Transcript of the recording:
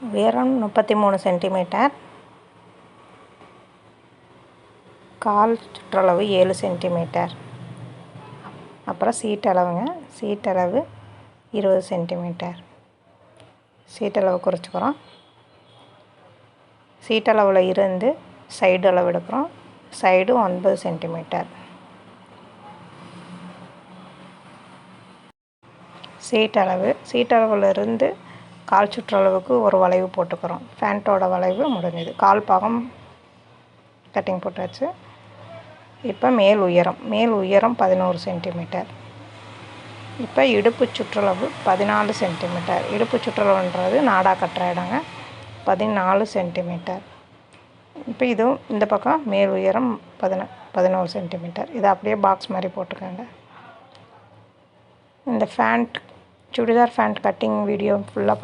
உயரம் முப்பத்தி மூணு சென்டிமீட்டர். கால் சுற்றளவு ஏழு சென்டிமீட்டர். அப்புறம் சீட் அளவுங்க. சீட் அளவு இருபது சென்டிமீட்டர். சீட் அளவு குறைச்சிக்கிறோம். சீட் அளவில் இருந்து சைடு அளவு எடுக்கிறோம். சைடு ஒன்பது சென்டிமீட்டர். சீட் அளவு சீட் அளவில் இருந்து கால் சுற்றளவுக்கு ஒரு வளைவு போட்டுக்கிறோம். ஃபேண்ட்டோட வளைவு முடிஞ்சுது. கால் பாகம் கட்டிங் போட்டாச்சு. இப்போ மேல் உயரம். மேல் உயரம் பதினோரு சென்டிமீட்டர் இப்போ இடுப்பு சுற்றளவு பதினாலு சென்டிமீட்டர் இடுப்பு சுற்றளவுன்றது நாடா கட்டுற இடங்க. பதினாலு சென்டிமீட்டர் இப்போ இதுவும் இந்த பக்கம் மேல் உயரம் பதின பதினோரு சென்டிமீட்டர் இதை அப்படியே பாக்ஸ் மாதிரி போட்டுக்கோங்க. இந்த pant churidar pant cutting video ஃபுல்லாக